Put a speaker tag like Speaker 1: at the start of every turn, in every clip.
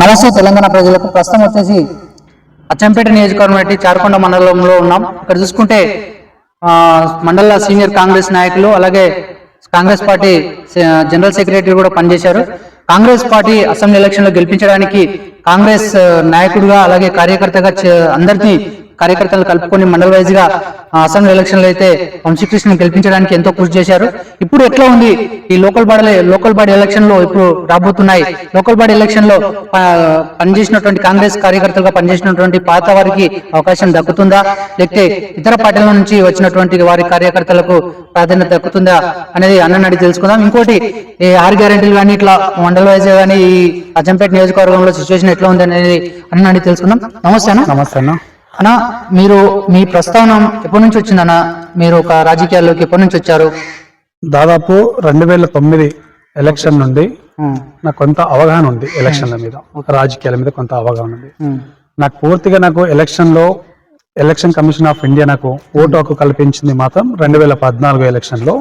Speaker 1: నమస్తే తెలంగాణ ప్రజలకు ప్రస్తుతం వచ్చేసి అచ్చంపేట నియోజకవర్గం బట్టి చారకొండ మండలంలో ఉన్నాం. ఇక్కడ చూసుకుంటే మండల సీనియర్ కాంగ్రెస్ నాయకులు అలాగే కాంగ్రెస్ పార్టీ జనరల్ సెక్రటరీ కూడా పనిచేశారు. కాంగ్రెస్ పార్టీ అసెంబ్లీ ఎలక్షన్లో గెలిపించడానికి కాంగ్రెస్ నాయకుడుగా నాయకుడిగా అలాగే కార్యకర్తగా అందరినీ కార్యకర్తలు కలుపుకొని మండల వైజ్గా అసెంబ్లీ ఎలక్షన్లో అయితే వంశీకృష్ణ గెలిపించడానికి ఎంతో కృషి చేశారు. ఇప్పుడు ఎట్లా ఉంది? ఈ లోకల్ బాడీ లోకల్ బాడీ ఎలక్షన్లో ఇప్పుడు రాబోతున్నాయి. లోకల్ బాడీ ఎలక్షన్లో పనిచేసినటువంటి కాంగ్రెస్ కార్యకర్తలుగా పనిచేసినటువంటి పాత వారికి అవకాశం దక్కుతుందా? లేకపోతే ఇతర పార్టీల నుంచి వచ్చినటువంటి వారి కార్యకర్తలకు ప్రాధాన్యత దక్కుతుందా అనేది అన్నని అడిగి తెలుసుకుందాం. ఇంకోటి ఈ ఆరు గ్యారెంటీలు కానీ ఇట్లా మండల వైజ్ కానీ ఈ అజంపేట నియోజకవర్గంలో సిచ్యువేషన్ ఎట్లా ఉంది అనేది అన్న అడిగి తెలుసుకుందాం. నమస్తే
Speaker 2: నమస్తే అన్న.
Speaker 1: అన్న మీరు మీ ప్రస్థానం ఎప్పటి నుంచి వచ్చిందన్న? మీరు ఒక రాజకీయాల్లోకి ఎప్పటి నుంచి వచ్చారు?
Speaker 2: దాదాపు రెండు వేల తొమ్మిది ఎలక్షన్ నుండి నాకు కొంత అవగాహన ఉంది ఎలక్షన్ల మీద రాజకీయాల మీద కొంత అవగాహన ఉంది. నాకు పూర్తిగా నాకు ఎలక్షన్లో ఎలక్షన్ కమిషన్ ఆఫ్ ఇండియా నాకు ఓటు హక్కు కల్పించింది మాత్రం రెండు వేల పద్నాలుగు
Speaker 1: ఎలక్షన్లో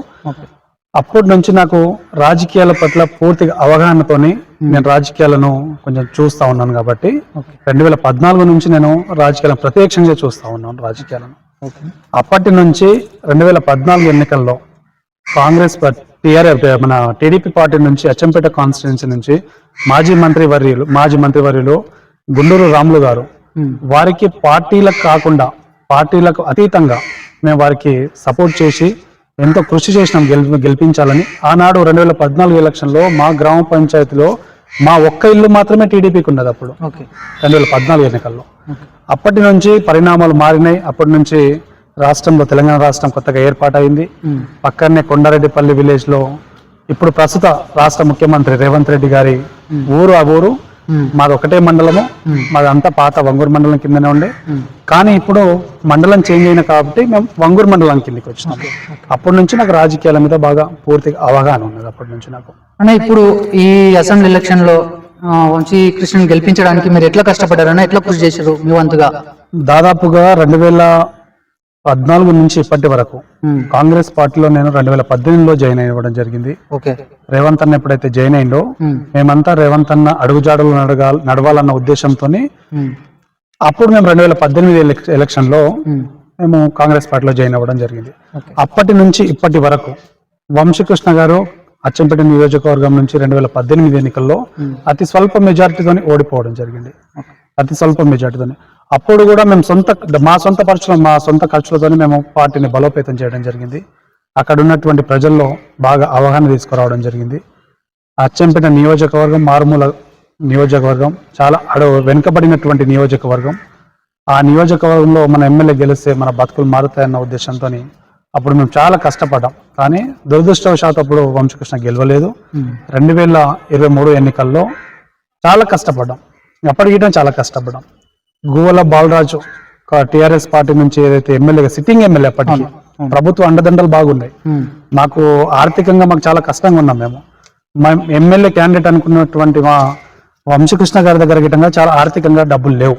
Speaker 2: అప్పటి నుంచి నాకు రాజకీయాల పట్ల పూర్తిగా అవగాహనతోని నేను రాజకీయాలను కొంచెం చూస్తా ఉన్నాను కాబట్టి రెండు వేల పద్నాలుగు నుంచి నేను రాజకీయాలను ప్రత్యక్షంగా చూస్తా ఉన్నాను రాజకీయాలను. అప్పటి నుంచి రెండు వేల పద్నాలుగు ఎన్నికల్లో కాంగ్రెస్ టిఆర్ఎఫ్ మన టీడీపీ పార్టీ నుంచి అచ్చంపేట కాన్స్టిట్యున్సీ నుంచి మాజీ మంత్రి వర్యులు మాజీ మంత్రి వర్యులు గుండూరు రాములు గారు
Speaker 1: ఉమ్,
Speaker 2: వారికి పార్టీలకు కాకుండా పార్టీలకు అతీతంగా మేము వారికి సపోర్ట్ చేసి ఎంతో కృషి చేసినాం గెలి గెలిపించాలని ఆనాడు రెండు వేల పద్నాలుగు ఎలక్షన్లో మా గ్రామ పంచాయతీలో మా ఒక్క ఇల్లు మాత్రమే టీడీపీకి ఉన్నది అప్పుడు. రెండు వేల పద్నాలుగు ఎన్నికల్లో. అప్పటి నుంచి పరిణామాలు మారినాయి. అప్పటి నుంచి రాష్ట్రంలో తెలంగాణ రాష్ట్రం కొత్తగా ఏర్పాటైంది. పక్కనే కొండారెడ్డిపల్లి విలేజ్లో ఇప్పుడు ప్రస్తుత రాష్ట్ర ముఖ్యమంత్రి రేవంత్ రెడ్డి గారి ఊరు ఆ ఊరు మాది ఒకటే మండలము మాదంతా పాత వంగూరు మండలం కిందనే ఉండే. కానీ ఇప్పుడు మండలం చేంజ్ అయిన కాబట్టి మేము వంగూరు మండలం కిందకి వచ్చినాం. అప్పటి నుంచి నాకు రాజకీయాల మీద బాగా పూర్తిగా అవగాహన ఉన్నది అప్పటి నుంచి నాకు.
Speaker 1: అన్న ఇప్పుడు ఈ అసెంబ్లీ ఎలక్షన్లో వంశీ కృష్ణని గెలిపించడానికి మీరు ఎట్లా కష్టపడ్డారన్న ఎట్లా కృషి చేశారు మీ వంతుగా?
Speaker 2: దాదాపుగా రెండు వేల పద్నాలుగు నుంచి ఇప్పటి వరకు కాంగ్రెస్ పార్టీలో నేను రెండు వేల పద్దెనిమిదిలో జాయిన్ అవ్వడం జరిగింది.
Speaker 1: ఓకే.
Speaker 2: రేవంత్ అన్న ఎప్పుడైతే జాయిన్ అయిందో మేమంతా రేవంత్ అన్న అడుగుజాడలు నడగాల నడవాలన్న ఉద్దేశంతో అప్పుడు మేము రెండు వేల పద్దెనిమిది ఎలక్-
Speaker 1: ఎలక్షన్లో
Speaker 2: మేము కాంగ్రెస్ పార్టీలో జాయిన్ అవ్వడం జరిగింది. అప్పటి నుంచి ఇప్పటి వరకు వంశీకృష్ణ గారు అచ్చంపేట నియోజకవర్గం నుంచి రెండు వేల పద్దెనిమిది ఎన్నికల్లో అతి స్వల్ప మెజారిటీతోని ఓడిపోవడం జరిగింది. అతి స్వల్ప మెజారిటీతోని. అప్పుడు కూడా మేము సొంత మా సొంత ఖర్చులు మా సొంత ఖర్చులతోని మేము పార్టీని బలోపేతం చేయడం జరిగింది. అక్కడ ఉన్నటువంటి ప్రజల్లో బాగా అవగాహన తీసుకురావడం జరిగింది. అచ్చంపేట నియోజకవర్గం మారుమూల నియోజకవర్గం చాలా అడవు వెనుకబడినటువంటి నియోజకవర్గం. ఆ నియోజకవర్గంలో మన ఎమ్మెల్యే గెలిస్తే మన బతుకులు మారుతాయన్న ఉద్దేశంతో అప్పుడు మేము చాలా కష్టపడ్డాం. కానీ దురదృష్టవశాత్తు అప్పుడు వంశకృష్ణ గెలవలేదు. రెండు వేల ఇరవై మూడు ఎన్నికల్లో చాలా కష్టపడ్డాం. అప్పటికి చాలా కష్టపడ్డాం. గువ్వల బాలరాజు టిఆర్ఎస్ పార్టీ నుంచి ఏదైతే ఎమ్మెల్యే సిట్టింగ్ ఎమ్మెల్యే అప్పటికి ప్రభుత్వ అండదండలు బాగున్నాయి. మాకు ఆర్థికంగా మాకు చాలా కష్టంగా ఉన్నాం మేము. మా ఎమ్మెల్యే క్యాండిడేట్ అనుకున్నటువంటి మా వంశకృష్ణ గారి దగ్గర గిట్టంగా చాలా ఆర్థికంగా డబ్బులు లేవు.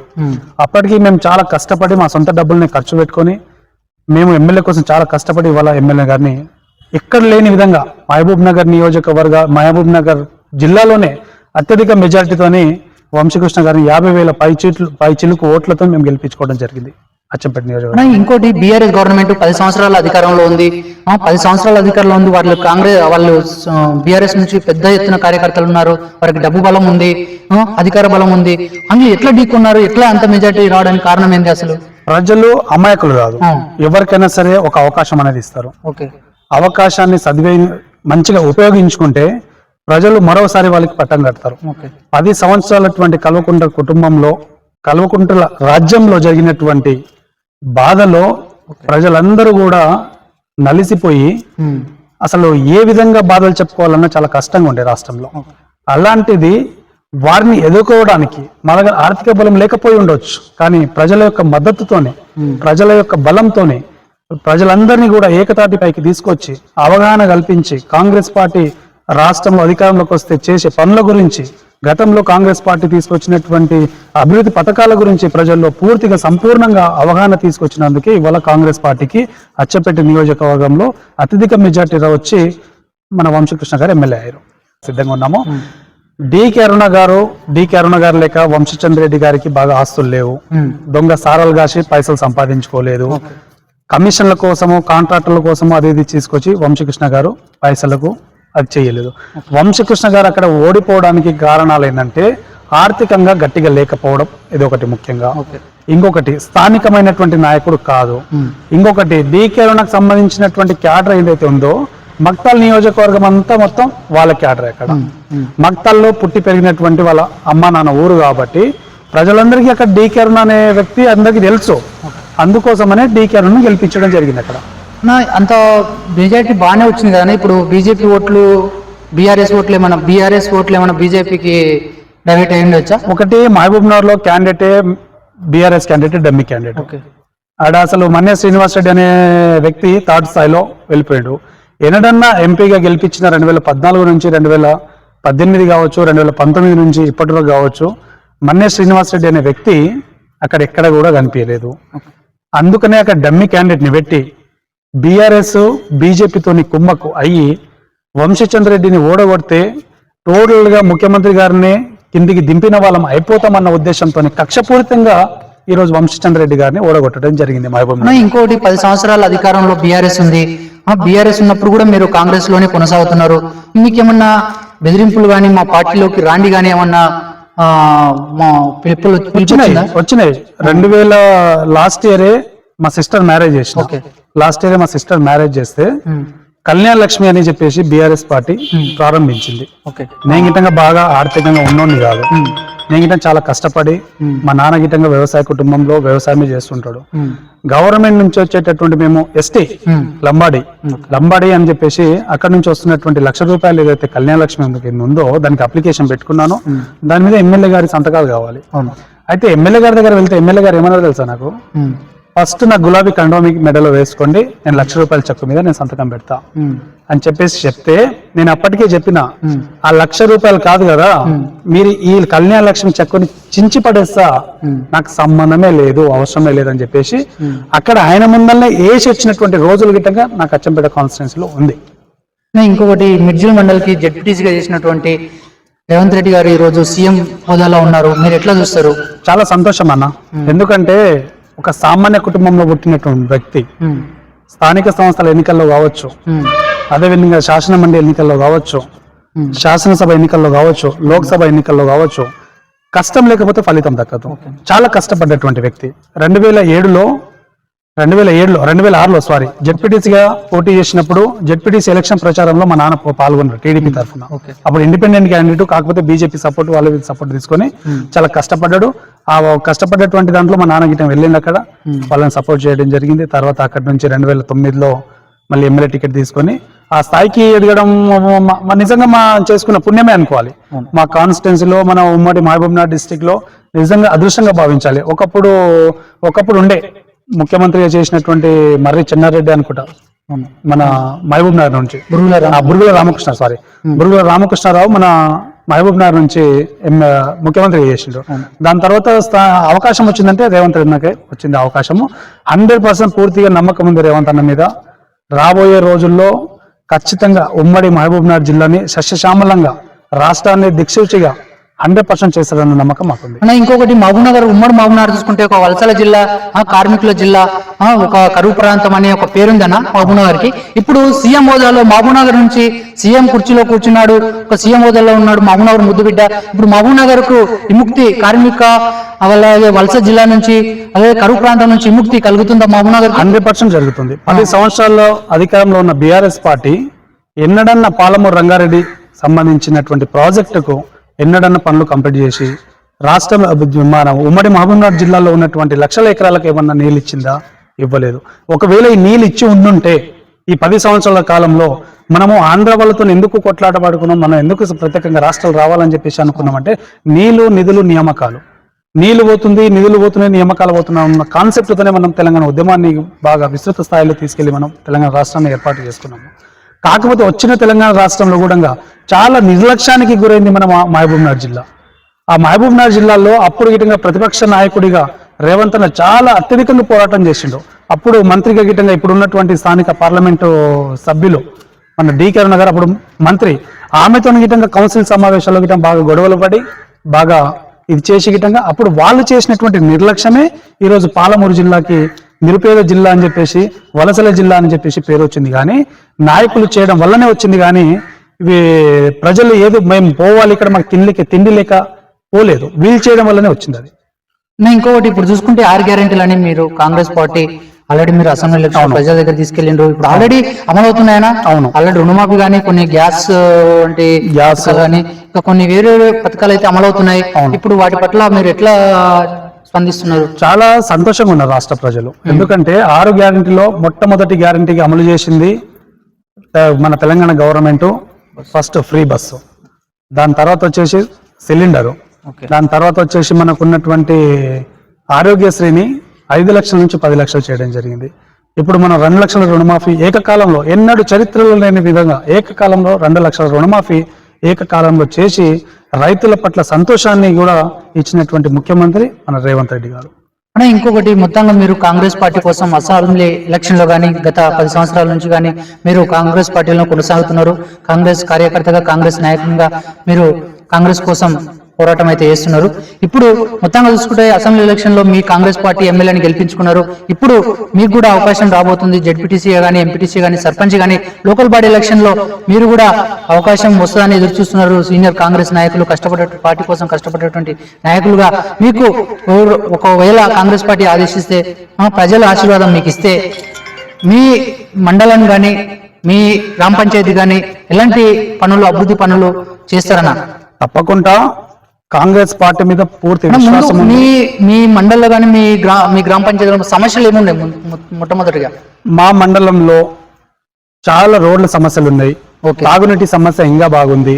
Speaker 2: అప్పటికి మేము చాలా కష్టపడి మా సొంత డబ్బుల్ని ఖర్చు పెట్టుకొని మేము ఎమ్మెల్యే కోసం చాలా కష్టపడి ఇవాళ ఎమ్మెల్యే గారిని ఎక్కడ లేని విధంగా మహబూబ్ నగర్ నియోజకవర్గ మహబూబ్ నగర్ జిల్లాలోనే అత్యధిక మెజారిటీతోని వంశకృష్ణ గారిని యాభై వేల పై చీట్లు పై చిలుకు ఓట్లతో మేము గెలిపించుకోవడం జరిగింది. అచ్చంపేట నియోజకవర్గం.
Speaker 1: ఇంకోటి బీఆర్ఎస్ గవర్నమెంట్ పది సంవత్సరాల అధికారంలో ఉంది. పది సంవత్సరాల అధికారంలో ఉంది. వాళ్ళు కాంగ్రెస్ వాళ్ళు బీఆర్ఎస్ నుంచి పెద్ద ఎత్తున కార్యకర్తలు ఉన్నారు. వారికి డబ్బు బలం ఉంది. అధికార బలం ఉంది. అందులో ఎట్లా ఢీకున్నారు ఎట్లా అంత మెజార్టీ రావడానికి కారణం ఏంటి అసలు?
Speaker 2: ప్రజలు అమాయకులు కాదు. ఎవరికైనా సరే ఒక అవకాశం అనేది ఇస్తారు.
Speaker 1: ఓకే.
Speaker 2: అవకాశాన్ని సద్వి మంచిగా ఉపయోగించుకుంటే ప్రజలు మరోసారి వాళ్ళకి పట్టం కడతారు. పది సంవత్సరాలటువంటి కల్వకుంట కుటుంబంలో కల్వకుంట్ల రాజ్యంలో జరిగినటువంటి బాధలో ప్రజలందరూ కూడా నలిసిపోయి అసలు ఏ విధంగా బాధలు చెప్పుకోవాలన్నా చాలా కష్టంగా ఉండే రాష్ట్రంలో. అలాంటిది వారిని ఎదుర్కోవడానికి మా దగ్గర ఆర్థిక బలం లేకపోయి ఉండొచ్చు. కానీ ప్రజల యొక్క మద్దతుతోనే ప్రజల యొక్క బలంతోనే ప్రజలందరినీ కూడా ఏకతాటిపైకి తీసుకొచ్చి అవగాహన కల్పించి కాంగ్రెస్ పార్టీ రాష్ట్రంలో అధికారంలోకి వస్తే చేసే పనుల గురించి గతంలో కాంగ్రెస్ పార్టీ తీసుకొచ్చినటువంటి అభివృద్ధి పథకాల గురించి ప్రజల్లో పూర్తిగా సంపూర్ణంగా అవగాహన తీసుకొచ్చినందుకే ఇవాళ కాంగ్రెస్ పార్టీకి అచ్చపేట నియోజకవర్గంలో అత్యధిక మెజార్టీ వచ్చి మన వంశకృష్ణ గారు ఎమ్మెల్యే అయ్యారు. సిద్ధంగా ఉన్నాము. డికే అరుణ గారు డికే అరుణ గారు లేక వంశచంద్ర రెడ్డి గారికి బాగా ఆస్తులు లేవు. దొంగ సారాలు కాసి పైసలు సంపాదించుకోలేదు. కమిషన్ల కోసము కాంట్రాక్టర్ల కోసము అది ఇది తీసుకొచ్చి వంశకృష్ణ గారు పైసలకు అది చేయలేదు. వంశకృష్ణ గారు అక్కడ ఓడిపోవడానికి కారణాలు ఏంటంటే ఆర్థికంగా గట్టిగా లేకపోవడం ఇది ఒకటి ముఖ్యంగా ఇంకొకటి స్థానికమైనటువంటి నాయకుడు కాదు. ఇంకొకటి డీకే అరుణకు సంబంధించినటువంటి క్యాడర్ ఏదైతే ఉందో మక్తల్ నియోజకవర్గం అంతా మొత్తం వాళ్ళ క్యాడర్ అక్కడ. మక్తల్లో పుట్టి పెరిగినటువంటి వాళ్ళ అమ్మ నాన్న ఊరు కాబట్టి ప్రజలందరికీ అక్కడ డీకే అరుణ అనే వ్యక్తి అందరికీ తెలుసు. అందుకోసమనే డీకే అరుణను గెలిపించడం జరిగింది అక్కడ.
Speaker 1: అంత మెజారిటీ బాగానే వచ్చింది కదా ఇప్పుడు బీజేపీ ఓట్లు బీఆర్ఎస్ ఓట్లు ఏమైనా బీఆర్ఎస్ ఓట్లు ఏమైనా బీజేపీకి డైవర్ట్ అయ్యి ఉండొచ్చా?
Speaker 2: ఒకటి మహబూబ్ నగర్లో క్యాండిడేటే BRS candidate dummy candidate
Speaker 1: okay.
Speaker 2: ఆడ అసలు మన్య శ్రీనివాస్ రెడ్డి అనే వ్యక్తి థర్డ్ స్థాయిలో వెళ్ళిపోయాడు. ఎన్నడన్నా ఎంపీగా గెలిపించిన రెండు వేల పద్నాలుగు నుంచి రెండు వేల పద్దెనిమిది కావచ్చు రెండు వేల పంతొమ్మిది నుంచి ఇప్పటి వరకు కావచ్చు మన్య శ్రీనివాస్ రెడ్డి అనే వ్యక్తి అక్కడ ఎక్కడ కూడా కనిపించలేదు. అందుకనే అక్కడ డమ్మి క్యాండిడేట్ని పెట్టి బీఆర్ఎస్ బీజేపీతోని కుమ్మకు అయ్యి వంశచంద్ర రెడ్డిని ఓడగొడితే టోటల్గా ముఖ్యమంత్రి గారిని కిందికి దింపిన వాళ్ళం అయిపోతామన్న ఉద్దేశంతో కక్షపూరితంగా ఈ రోజు వంశచంద్ర రెడ్డి గారిని ఓడగొట్టడం జరిగింది మహబూబ్
Speaker 1: ఇంకోటి పది సంవత్సరాల అధికారంలో బీఆర్ఎస్ ఉంది. బీఆర్ఎస్ ఉన్నప్పుడు కూడా మీరు కాంగ్రెస్లోనే కొనసాగుతున్నారు. మీకేమన్నా బెదిరింపులు కానీ మా పార్టీలోకి రాండి కానీ ఏమన్నా
Speaker 2: వచ్చినాయి? వచ్చినాయి. రెండు వేల లాస్ట్ ఇయరే మా సిస్టర్ మ్యారేజ్ చేసిన. లాస్ట్ ఇయరే మా సిస్టర్ మ్యారేజ్ చేస్తే
Speaker 1: ఉమ్,
Speaker 2: కళ్యాణ లక్ష్మి అని చెప్పేసి బీఆర్ఎస్ పార్టీ ప్రారంభించింది.
Speaker 1: ఓకే
Speaker 2: నేను గిట్టంగా బాగా ఆర్థికంగా ఉన్నోని కాదు.
Speaker 1: ఉమ్,
Speaker 2: నేను గిట్టం చాలా కష్టపడి మా నాన్న గిట్టంగా వ్యవసాయ కుటుంబంలో వ్యవసాయమే చేస్తుంటాడు. గవర్నమెంట్ నుంచి వచ్చేటటువంటి మేము ఎస్టీ లంబాడి. లంబాడి అని చెప్పేసి అక్కడ నుంచి వస్తున్నటువంటి లక్ష రూపాయలు ఏదైతే కళ్యాణ లక్ష్మి ఉందో దానికి అప్లికేషన్ పెట్టుకున్నాను. దాని మీద ఎమ్మెల్యే గారి సంతకాలు కావాలి.
Speaker 1: అవును.
Speaker 2: అయితే ఎమ్మెల్యే గారి దగ్గర వెళ్తే ఎమ్మెల్యే గారు ఏమన్నారో తెలుసా నాకు? ఫస్ట్ నా గులాబీ కండో మీకు మెడలో వేసుకోండి. నేను లక్ష రూపాయల చెక్కు మీద నేను సంతకం పెడతా. అని చెప్పేసి చెప్తే నేను అప్పటికే చెప్పిన ఆ లక్ష రూపాయలు కాదు కదా మీరు ఈ కళ్యాణ లక్ష్మి చెక్కుని చించి పడేస్తా. నాకు సంబంధమే లేదు అవసరమే లేదని చెప్పేసి అక్కడ ఆయన ముందల్నే వేసి వచ్చినటువంటి రోజుల గిట్టంగా నాకు అచ్చంపేట కాన్స్టిట్యున్సీ లో ఉంది
Speaker 1: ఇంకొకటి మిర్జిల్ మండలికి జడ్పీటీసీగా చేసినటువంటి రేవంత్ రెడ్డి గారు ఈ రోజు సీఎం హోదాలో ఉన్నారు. మీరు ఎట్లా చూస్తారు?
Speaker 2: చాలా సంతోషం అన్న. ఎందుకంటే ఒక సామాన్య కుటుంబంలో పుట్టినటువంటి వ్యక్తి
Speaker 1: ఉమ్,
Speaker 2: స్థానిక సంస్థల ఎన్నికల్లో కావచ్చు
Speaker 1: ఉమ్,
Speaker 2: అదేవిధంగా శాసన మండలి ఎన్నికల్లో కావచ్చు
Speaker 1: ఉమ్,
Speaker 2: శాసనసభ ఎన్నికల్లో కావచ్చు లోక్సభ ఎన్నికల్లో కావచ్చు కష్టం లేకపోతే ఫలితం దక్కదు. చాలా కష్టపడ్డటువంటి వ్యక్తి. రెండు వేల ఏడులో రెండు వేల ఏడులో రెండు వేల ఆరులో సారీ జెడ్పీటీసీగా పోటీ చేసినప్పుడు జెడ్పీటీసీ ఎలక్షన్ ప్రచారంలో మా నాన్న పాల్గొన్నారు టీడీపీ తరఫున.
Speaker 1: ఓకే.
Speaker 2: అప్పుడు ఇండిపెండెంట్ క్యాండిడేట్ కాకపోతే బీజేపీ సపోర్ట్ వాళ్ళ సపోర్ట్ తీసుకొని చాలా కష్టపడ్డాడు. ఆ కష్టపడ్డటువంటి దాంట్లో మా నాన్న గిట్టం వెళ్ళింది అక్కడ. వాళ్ళని సపోర్ట్ చేయడం జరిగింది. తర్వాత అక్కడి నుంచి రెండు వేల తొమ్మిదిలో మళ్ళీ ఎమ్మెల్యే టికెట్ తీసుకొని ఆ స్థాయికి ఎదగడం నిజంగా మా చేసుకున్న పుణ్యమే అనుకోవాలి. మా కాన్స్టిట్యున్సీలో మన ఉమ్మడి మహబూబ్నగర్ డిస్టిక్లో నిజంగా అదృష్టంగా భావించాలి. ఒకప్పుడు ఒకప్పుడు ఉండే ముఖ్యమంత్రిగా చేసినటువంటి మర్రి చెన్నారెడ్డి అనుకుంటా. మన మహబూబ్ నగర్ నుంచి.
Speaker 1: బురుగుల
Speaker 2: రామకృష్ణ సారీ బురుగుల రామకృష్ణరావు మన మహబూబ్ నగర్ నుంచి ముఖ్యమంత్రి చేసిండు. దాని తర్వాత అవకాశం వచ్చిందంటే రేవంత్ రెడ్డికి వచ్చింది అవకాశము. హండ్రెడ్ పర్సెంట్ పూర్తిగా నమ్మకం ఉంది రేవంత్ అన్న మీద. రాబోయే రోజుల్లో ఖచ్చితంగా ఉమ్మడి మహబూబ్ నగర్ జిల్లాని సస్యశ్యామలంగా రాష్ట్రాన్ని దిక్సూచిగా హండ్రెడ్ పర్సెంట్ చేస్తారన్న నమ్మకం మాకుంది.
Speaker 1: అన్న ఇంకొకటి మహబూబ్నగర్ ఉమ్మడి మహబూబ్నగర్ చూసుకుంటే ఒక వలసల జిల్లా కార్మికుల జిల్లా ఒక కరువు ప్రాంతం అనే ఒక పేరుందన్న మహబూబ్నగర్కి ఇప్పుడు సీఎం హోదాలో మహబూబ్నగర్ నుంచి సీఎం కుర్చీలో కూర్చున్నాడు ఒక సీఎం హోదాలో ఉన్నాడు మహబూబ్నగర్ ముద్దుబిడ్డ. ఇప్పుడు మహబూబ్నగర్కు విముక్తి కార్మిక అలాగే వలస జిల్లా నుంచి అలాగే కరువు ప్రాంతం నుంచి విముక్తి కలుగుతుందా మహబూబ్నగర్?
Speaker 2: హండ్రెడ్ పర్సెంట్ జరుగుతుంది. పది సంవత్సరాల్లో అధికారంలో ఉన్న బీఆర్ఎస్ పార్టీ ఎన్నడన్నా పాలమూరు రంగారెడ్డి సంబంధించినటువంటి ప్రాజెక్టుకు ఎన్నడన్నా పనులు కంప్లీట్ చేసి రాష్ట్రం మన ఉమ్మడి మహబూబ్నగర్ జిల్లాలో ఉన్నటువంటి లక్షల ఎకరాలకు ఏమన్నా నీళ్ళు ఇచ్చిందా? ఇవ్వలేదు. ఒకవేళ ఈ నీళ్ళు ఇచ్చి ఉండుంటే ఈ పది సంవత్సరాల కాలంలో మనము ఆంధ్ర వాళ్ళతో ఎందుకు కొట్లాట పడుకున్నాం? మనం ఎందుకు ప్రత్యేకంగా రాష్ట్రాలు రావాలని చెప్పేసి అనుకున్నామంటే నీళ్ళు నిధులు నియామకాలు. నీళ్ళు పోతుంది నిధులు పోతున్నాయి నియామకాలు పోతున్నాయి అన్న కాన్సెప్ట్తోనే మనం తెలంగాణ ఉద్యమాన్ని బాగా విస్తృత స్థాయిలో తీసుకెళ్ళి మనం తెలంగాణ రాష్ట్రాన్ని ఏర్పాటు చేసుకున్నాము. కాకపోతే వచ్చిన తెలంగాణ రాష్ట్రంలో కూడా చాలా నిర్లక్ష్యానికి గురైంది మన మా- మహబూబ్నగర్ జిల్లా. ఆ మహబూబ్నగర్ జిల్లాలో అప్పుడు గిటంగా ప్రతిపక్ష నాయకుడిగా రేవంత్ అన్న చాలా అత్యధికంగా పోరాటం చేసిండు. అప్పుడు మంత్రిగా గిటంగా ఇప్పుడు ఉన్నటువంటి స్థానిక పార్లమెంటు సభ్యులు మన డీకే అరుణ గారు అప్పుడు మంత్రి. ఆమెతో గిటంగా కౌన్సిల్ సమావేశాల్లో గిటం బాగా గొడవలు పడి బాగా ఇది చేసి గిట్టంగా అప్పుడు వాళ్ళు చేసినటువంటి నిర్లక్ష్యమే ఈరోజు పాలమూరు జిల్లాకి నిరుపేద జిల్లా అని చెప్పేసి వలసల జిల్లా అని చెప్పేసి పేరు వచ్చింది. కానీ నాయకులు చేయడం వల్లనే వచ్చింది. కానీ ఇవి ప్రజలు ఏదో మేము పోవాలి ఇక్కడ మాకు తిండికి తిండి లేక పోలేదు. వీళ్ళు చేయడం వల్లనే వచ్చింది అది.
Speaker 1: నా ఇంకొకటి ఇప్పుడు చూసుకుంటే ఆరు గ్యారెంటీలు అని మీరు కాంగ్రెస్ పార్టీ ఆల్రెడీ మీరు అసెంబ్లీ ఎలక్షన్ ప్రజల దగ్గర తీసుకెళ్ళిండ్రు. ఇప్పుడు ఆల్రెడీ అమలు అవుతున్నాయనా
Speaker 2: అవును.
Speaker 1: ఆల్రెడీ రుణమాఫీ కానీ కొన్ని గ్యాస్ వంటి
Speaker 2: గ్యాస్.
Speaker 1: కానీ ఇంకా కొన్ని వేరే వేరే పథకాలు అయితే అమలు అవుతున్నాయి ఇప్పుడు వాటి పట్ల మీరు ఎట్లా స్పందిస్తున్నారు.
Speaker 2: చాలా సంతోషంగా ఉన్నారు రాష్ట్ర ప్రజలు. ఎందుకంటే ఆరు గ్యారంటీలో మొట్టమొదటి గ్యారంటీకి అమలు చేసింది మన Telangana government. First free bus దాని తర్వాత వచ్చేసి సిలిండరు. దాని తర్వాత వచ్చేసి మనకు ఉన్నటువంటి ఆరోగ్యశ్రీని ఐదు లక్షల నుంచి పది లక్షలు చేయడం జరిగింది. ఇప్పుడు మనం రెండు లక్షల రుణమాఫీ ఏకకాలంలో ఎన్నడూ చరిత్రలో లేని విధంగా ఏకకాలంలో రెండు లక్షల రుణమాఫీ ఏకకాలంలో చేసి రైతుల పట్ల సంతోషాన్ని కూడా ఇచ్చినటువంటి ముఖ్యమంత్రి మన రేవంత్ రెడ్డి గారు.
Speaker 1: అనే ఇంకొకటి మొత్తంగా మీరు కాంగ్రెస్ పార్టీ కోసం అసెంబ్లీ ఎలక్షన్లో కానీ గత పది సంవత్సరాల నుంచి కానీ మీరు కాంగ్రెస్ పార్టీలో కొనసాగుతున్నారు. కాంగ్రెస్ కార్యకర్తగా కాంగ్రెస్ నాయకునిగా మీరు కాంగ్రెస్ కోసం పోరాటం అయితే చేస్తున్నారు. ఇప్పుడు మొత్తంగా చూసుకుంటే అసెంబ్లీ ఎలక్షన్లో మీ కాంగ్రెస్ పార్టీ ఎమ్మెల్యేని గెలిపించుకున్నారు. ఇప్పుడు మీకు కూడా అవకాశం రాబోతుంది. జెడ్పీటీసీ కానీ ఎంపీటీసీ కానీ సర్పంచ్ కానీ లోకల్ బాడీ ఎలక్షన్లో మీరు కూడా అవకాశం వస్తుందని ఎదురు చూస్తున్నారు. సీనియర్ కాంగ్రెస్ నాయకులు కష్టపడే పార్టీ కోసం కష్టపడేటువంటి నాయకులుగా మీకు ఒకవేళ కాంగ్రెస్ పార్టీ ఆదేశిస్తే ప్రజల ఆశీర్వాదం మీకు ఇస్తే మీ మండలం కానీ మీ గ్రామ పంచాయతీ కానీ ఎలాంటి పనులు అభివృద్ధి పనులు చేస్తారన్న?
Speaker 2: తప్పకుండా కాంగ్రెస్ పార్టీ మీద పూర్తి విశ్వాసం.
Speaker 1: మీ మీ మండలంలో కానీ మీ గ్రా మీ గ్రామ పంచాయతీలో సమస్యలు ఏముండే మొట్టమొదటిగా
Speaker 2: మా మండలంలో చాలా రోడ్ల సమస్యలు ఉన్నాయి. తాగునీటి సమస్య ఇంకా బాగుంది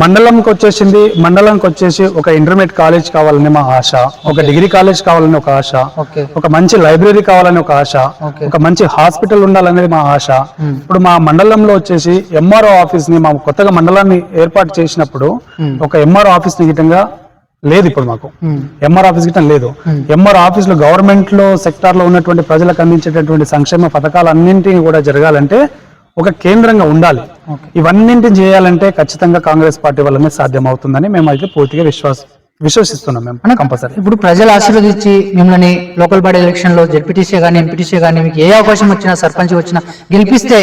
Speaker 2: మండలంకి వచ్చేసింది మండలంకి వచ్చేసి ఒక ఇంటర్మీడియట్ కాలేజ్ కావాలని మా ఆశ ఒక డిగ్రీ కాలేజ్ కావాలని ఒక ఆశ ఒక మంచి లైబ్రరీ కావాలని ఒక ఆశ. ఒక మంచి హాస్పిటల్ ఉండాలనేది మా ఆశ. ఇప్పుడు మా మండలంలో వచ్చేసి ఎంఆర్ఓ ఆఫీస్ని మా కొత్తగా మండలాన్ని ఏర్పాటు చేసినప్పుడు. ఒక ఎంఆర్ఓ ఆఫీస్ని గిట్టంగా లేదు ఇప్పుడు మాకు ఎంఆర్ ఆఫీస్ గిట్ట లేదు. ఎంఆర్ ఆఫీస్లో గవర్నమెంట్లో సెక్టార్లో ఉన్నటువంటి ప్రజలకు అందించేటటువంటి సంక్షేమ పథకాలు అన్నింటినీ కూడా జరగాలంటే ఒక కేంద్రంగా ఉండాలి. ఇవన్నింటిని చేయాలంటే ఖచ్చితంగా కాంగ్రెస్ పార్టీ వల్లనే సాధ్యం అవుతుందని మేము అయితే పూర్తిగా విశ్వాస విశ్వసిస్తున్నాం మేము కంపల్సరీ.
Speaker 1: ఇప్పుడు ప్రజలు ఆశీర్వదించి మిమ్మల్ని లోకల్ బాడీ ఎలక్షన్లో జెడ్పీటీసీ కానీ ఎంపీటీసీ కానీ మీకు ఏ అవకాశం వచ్చినా సర్పంచ్ వచ్చినా గెలిపిస్తే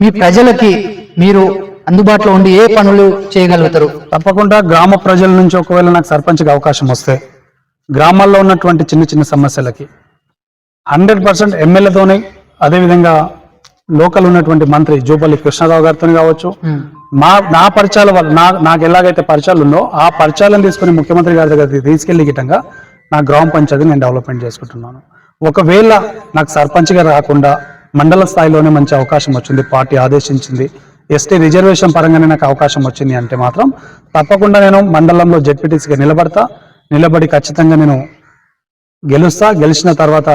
Speaker 1: మీ ప్రజలకి మీరు అందుబాటులో ఉండి ఏ పనులు చేయగలుగుతారు?
Speaker 2: తప్పకుండా గ్రామ ప్రజల నుంచి ఒకవేళ నాకు సర్పంచ్కి అవకాశం వస్తే గ్రామాల్లో ఉన్నటువంటి చిన్న చిన్న సమస్యలకి హండ్రెడ్ పర్సెంట్ ఎమ్మెల్యేతోనే అదేవిధంగా లోకల్ ఉన్నటువంటి మంత్రి జూపల్లి కృష్ణారావు గారితో కావచ్చు. మా నా పరిచయాల వల్ల నా నాకు ఎలాగైతే పరిచయాలు ఉందో ఆ పరిచయాలను తీసుకుని ముఖ్యమంత్రి గారి దగ్గరికి తీసుకెళ్ళి గిట్టంగా నా గ్రామ పంచాయతీ నేను డెవలప్మెంట్ చేసుకుంటున్నాను. ఒకవేళ నాకు సర్పంచ్గా రాకుండా మండల స్థాయిలోనే మంచి అవకాశం వచ్చింది పార్టీ ఆదేశించింది ఎస్టీ రిజర్వేషన్ పరంగానే నాకు అవకాశం వచ్చింది అంటే మాత్రం తప్పకుండా నేను మండలంలో జెడ్పీటీసీగా నిలబడతా నిలబడి ఖచ్చితంగా నేను గెలుస్తా గెలిచిన తర్వాత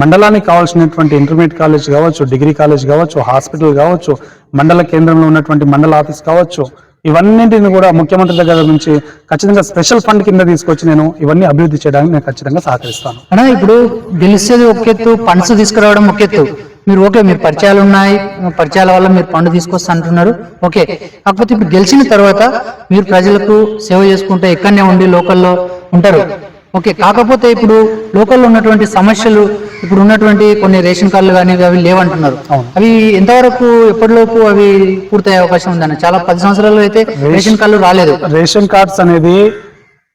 Speaker 2: మండలానికి కావాల్సినటువంటి ఇంటర్మీడియట్ కాలేజ్ కావచ్చు డిగ్రీ కాలేజ్ కావచ్చు హాస్పిటల్ కావచ్చు మండల కేంద్రంలో ఉన్నటువంటి మండల ఆఫీస్ కావచ్చు ఇవన్నింటిని కూడా ముఖ్యమంత్రి దగ్గర నుంచి ఖచ్చితంగా స్పెషల్ ఫండ్ కింద తీసుకొచ్చి నేను ఇవన్నీ అభివృద్ధి చేయడానికి నేను ఖచ్చితంగా సహకరిస్తాను.
Speaker 1: అన్నా ఇప్పుడు గెలిచేది ఒక ఎత్తు ఫండ్స్ తీసుకురావడం ఒక ఎత్తు. మీరు ఓకే మీరు పరిచయాలు ఉన్నాయి పరిచయాల వల్ల మీరు ఫండ్ తీసుకొస్తా అంటున్నారు ఓకే. కాకపోతే ఇప్పుడు గెలిచిన తర్వాత మీరు ప్రజలకు సేవ చేసుకుంటే ఎక్కడనే ఉండి లోకల్లో ఉంటారు. ఓకే కాకపోతే ఇప్పుడు లోకల్లో ఉన్నటువంటి సమస్యలు ఇప్పుడు ఉన్నటువంటి కొన్ని రేషన్ కార్డులు కానీ అవి లేవంటున్నారు. అవి ఎంతవరకు ఎప్పటిలోపు అవి పూర్తయ్యే అవకాశం ఉందన్న? చాలా పది సంవత్సరాలు అయితే రేషన్ కార్డులు రాలేదు.
Speaker 2: రేషన్ కార్డ్స్ అనేది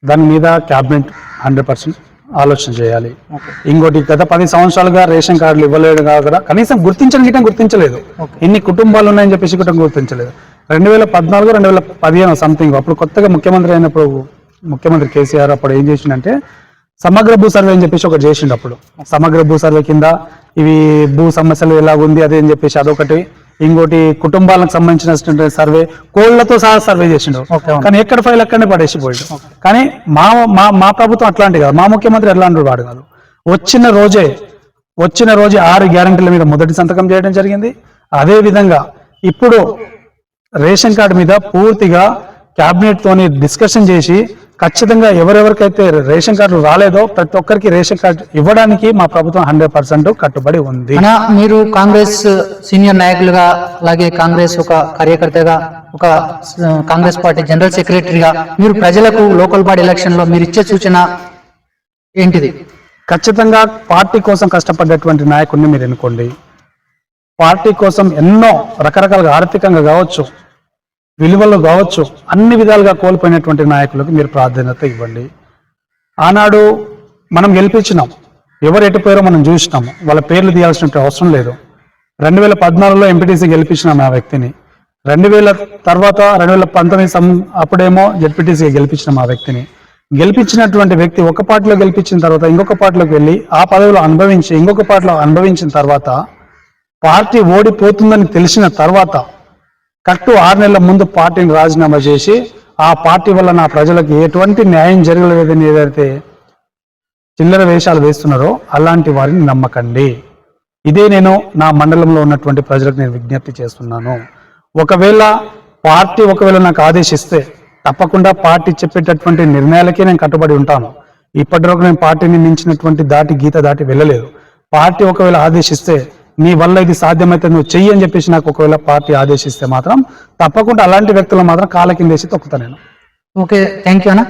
Speaker 2: దాని మీద క్యాబినెట్ హండ్రెడ్ పర్సెంట్ ఆలోచన చేయాలి. ఇంకోటి గత పది సంవత్సరాలుగా రేషన్ కార్డులు ఇవ్వలేడు కాకుండా కనీసం గుర్తించడం గిట్టం గుర్తించలేదు. ఇన్ని కుటుంబాలు ఉన్నాయని చెప్పేసి కూడా గుర్తించలేదు. రెండు వేల పద్నాలుగు రెండు వేల పదిహేను సంథింగ్ అప్పుడు కొత్తగా ముఖ్యమంత్రి అయినప్పుడు ముఖ్యమంత్రి కేసీఆర్ అప్పుడు ఏం చేసిండంటే సమగ్ర భూ సర్వే అని చెప్పేసి ఒకటి చేసిండు అప్పుడు. సమగ్ర భూ సర్వే కింద ఇవి భూ సమస్యలు ఎలా ఉంది అదే అని చెప్పేసి అదొకటి. ఇంకోటి కుటుంబాలకు సంబంధించిన సర్వే కోళ్ళతో సహా సర్వే చేసిండు. కానీ ఎక్కడ ఫైల్ అక్కడనే పడేసిపోయాడు. కానీ మా మా మా ప్రభుత్వం అట్లాంటి కాదు. మా ముఖ్యమంత్రి ఎట్లాంటి వాడు కాదు. వచ్చిన రోజే వచ్చిన రోజే ఆరు గ్యారంటీల మీద మొదటి సంతకం చేయడం జరిగింది. అదే విధంగా ఇప్పుడు రేషన్ కార్డు మీద పూర్తిగా కేబినెట్ తోని డిస్కషన్ చేసి ఖచ్చితంగా ఎవరెవరికైతే రేషన్ కార్డులు రాలేదో ప్రతి ఒక్కరికి రేషన్ కార్డు ఇవ్వడానికి మా ప్రభుత్వం హండ్రెడ్ పర్సెంట్ కట్టుబడి ఉంది.
Speaker 1: మీరు కాంగ్రెస్ సీనియర్ నాయకులుగా అలాగే కాంగ్రెస్ ఒక కార్యకర్తగా ఒక కాంగ్రెస్ పార్టీ జనరల్ సెక్రటరీగా మీరు ప్రజలకు లోకల్ బాడీ ఎలక్షన్లో మీరు ఇచ్చే సూచన ఏంటిది?
Speaker 2: ఖచ్చితంగా పార్టీ కోసం కష్టపడ్డటువంటి నాయకుడిని మీరు ఎన్నుకోండి. పార్టీ కోసం ఎన్నో రకరకాలుగా ఆర్థికంగా కావచ్చు విలువలు కావచ్చు అన్ని విధాలుగా కోల్పోయినటువంటి నాయకులకు మీరు ప్రాధాన్యత ఇవ్వండి. ఆనాడు మనం గెలిపించినాం. ఎవరు ఎటుపోయారో మనం చూసినాం. వాళ్ళ పేర్లు తీయాల్సిన అవసరం లేదు. రెండు వేల పద్నాలుగులో ఎంపీటీసీ గెలిపించినాం ఆ వ్యక్తిని. రెండు వేల తర్వాత రెండు వేల పంతొమ్మిది సం అప్పుడేమో జెడ్పీటీసీ గెలిపించినాం ఆ వ్యక్తిని. గెలిపించినటువంటి వ్యక్తి ఒక పార్టీలో గెలిపించిన తర్వాత ఇంకొక పార్టీలోకి వెళ్ళి ఆ పదవిలో అనుభవించి ఇంకొక పార్టీలో అనుభవించిన తర్వాత పార్టీ ఓడిపోతుందని తెలిసిన తర్వాత కరెక్ట్ ఆరు నెలల ముందు పార్టీని రాజీనామా చేసి ఆ పార్టీ వల్ల నా ప్రజలకు ఎటువంటి న్యాయం జరగలేదని ఏదైతే చిల్లర వేషాలు వేస్తున్నారో అలాంటి వారిని నమ్మకండి. ఇదే నేను నా మండలంలో ఉన్నటువంటి ప్రజలకు నేను విజ్ఞప్తి చేస్తున్నాను. ఒకవేళ పార్టీ ఒకవేళ నాకు ఆదేశిస్తే తప్పకుండా పార్టీ చెప్పేటటువంటి నిర్ణయాలకే నేను కట్టుబడి ఉంటాను. ఇప్పటివరకు నేను పార్టీని మించినటువంటి దాటి గీత దాటి వెళ్ళలేదు. పార్టీ ఒకవేళ ఆదేశిస్తే నీ వల్ల ఇది సాధ్యమైతే నువ్వు చెయ్యి అని చెప్పేసి నాకు ఒకవేళ పార్టీ ఆదేశిస్తే మాత్రం తప్పకుండా అలాంటి వ్యక్తులు మాత్రం కాళ్ళ కిందేసి తొక్కుతా నేను.
Speaker 1: ఓకే థ్యాంక్ యూ అన్న.